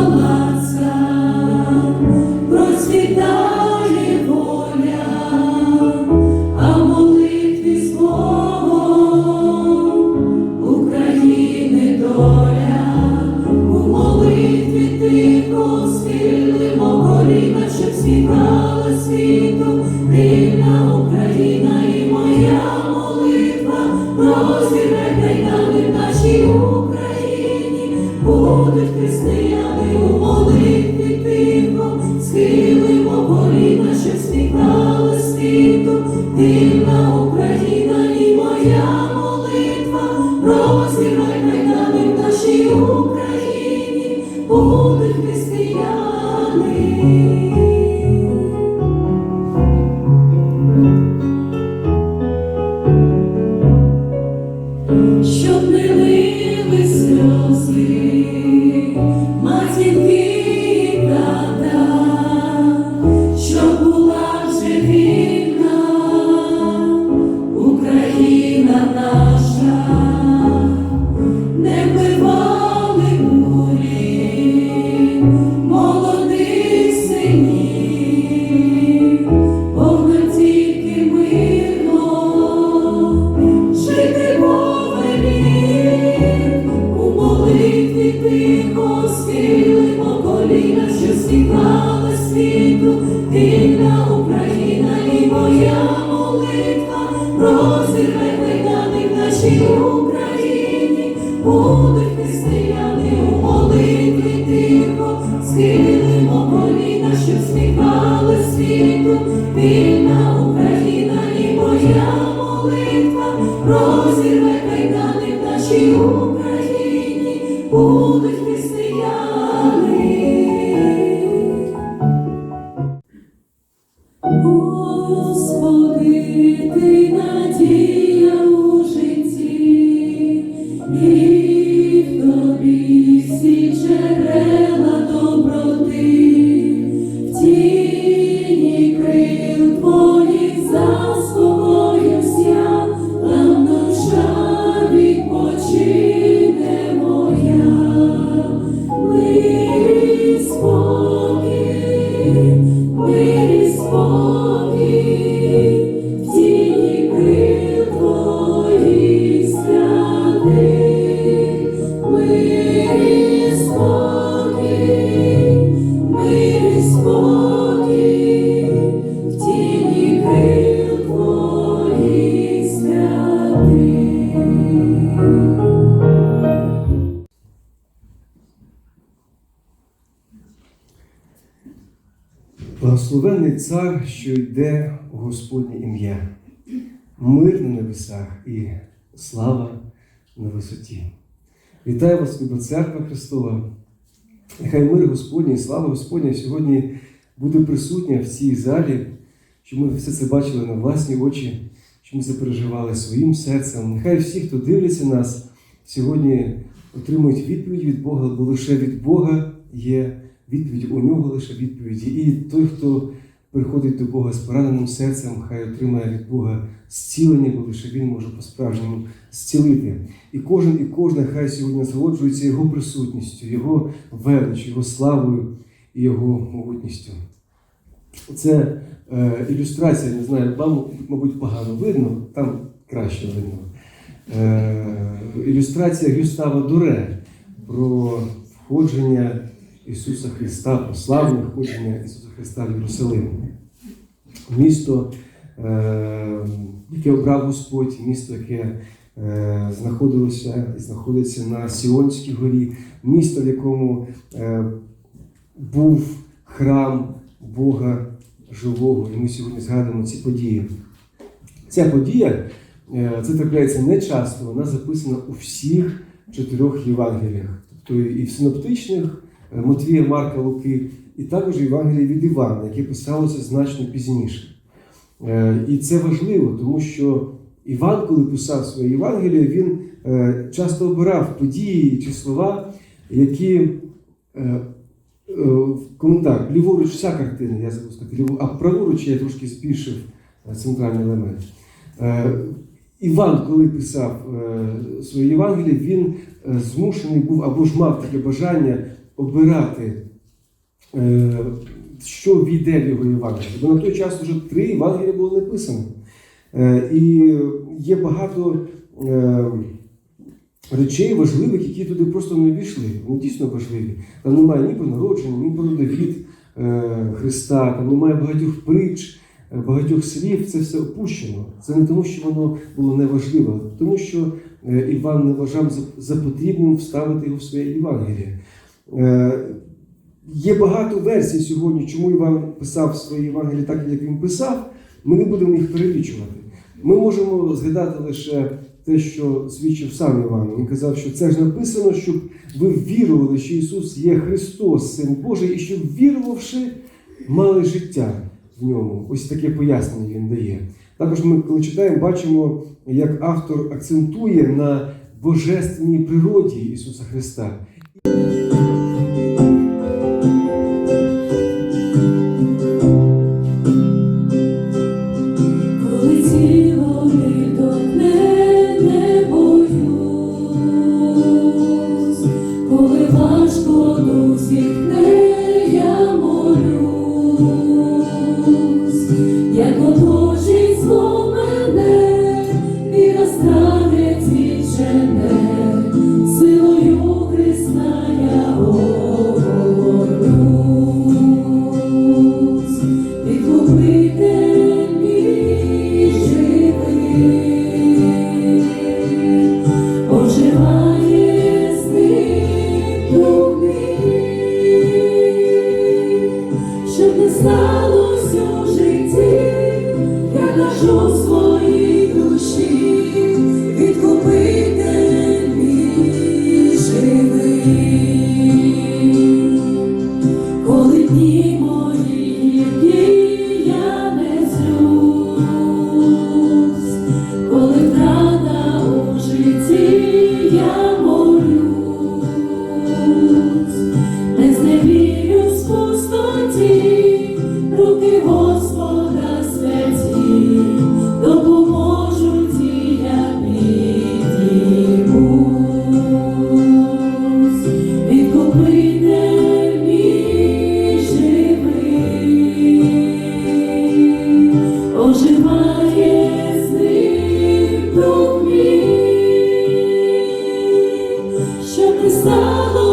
Alaska. Християни у тихо, схилимо коліна, щоб світала світу, вільна Україна і моя молитва, розірве кайдани в нашій Україні, християни. Тихо схилимо коліна, що світала світу, вільна Україна будуть християни. Благословенний цар, що йде у Господнє ім'я, мир на небесах і слава на висоті. Вітаю вас, Люба Церква Христова. Нехай мир Господній, слава Господня сьогодні буде присутня в цій залі, щоб ми все це бачили на власні очі, щоб ми це переживали своїм серцем. Нехай всі, хто дивляться нас, сьогодні отримують відповідь від Бога, бо лише від Бога є відповідь у нього лише відповіді. І той, хто приходить до Бога з пораненим серцем, хай отримає від Бога зцілення, бо лише Він може по-справжньому зцілити. І кожен і кожна хай сьогодні насолоджується Його присутністю, Його величю, Його славою і Його могутністю. Це е, ілюстрація, не знаю, вам, мабуть, погано видно, там краще видно. Е, ілюстрація Гюстава Дуре про входження Ісуса Христа, про славне входження Ісуса Христа в Єрусалим. Місто, е, яке обрав Господь, місто, яке е, знаходилося і знаходиться на Сіонській горі, місто, в якому е, був храм Бога живого. І ми сьогодні згадуємо ці події. Ця подія це трапляється не часто, вона записана у всіх чотирьох Євангеліях, тобто і в синоптичних Матвія, Марка, Луки, і також Євангелії від Івана, яке писалося значно пізніше. Е, І це важливо, тому що Іван, коли писав своє Євангеліє, він е, часто обирав події чи слова, які е, е, коментар, ліворуч вся картина, я забув сказати, а праворуч я трошки збільшив центральний елемент. Іван, коли писав своє Євангеліє, він змушений був або ж мав таке бажання обирати, е, що війде в його Євангеліє. Бо на той час вже три Євангелія було написано. Е, І є багато е, речей важливих, які туди просто не війшли. Вони дійсно важливі. Там немає ні про народження, ні про довід Христа, там немає багатьох притч, багатьох слів. Це все опущено. Це не тому, що воно було неважливо, тому що Іван не вважав за потрібним вставити його в своє Євангеліє. Е, Є багато версій сьогодні, чому Іван писав свої Євангелії так, як він писав. Ми не будемо їх перелічувати. Ми можемо згадати лише те, що свідчив сам Іван. Він казав, що це ж написано, щоб ви вірували, що Ісус є Христос, Син Божий, і щоб вірувавши, мали життя в ньому. Ось таке пояснення він дає. Також ми, коли читаємо, бачимо, як автор акцентує на божественній природі Ісуса Христа. está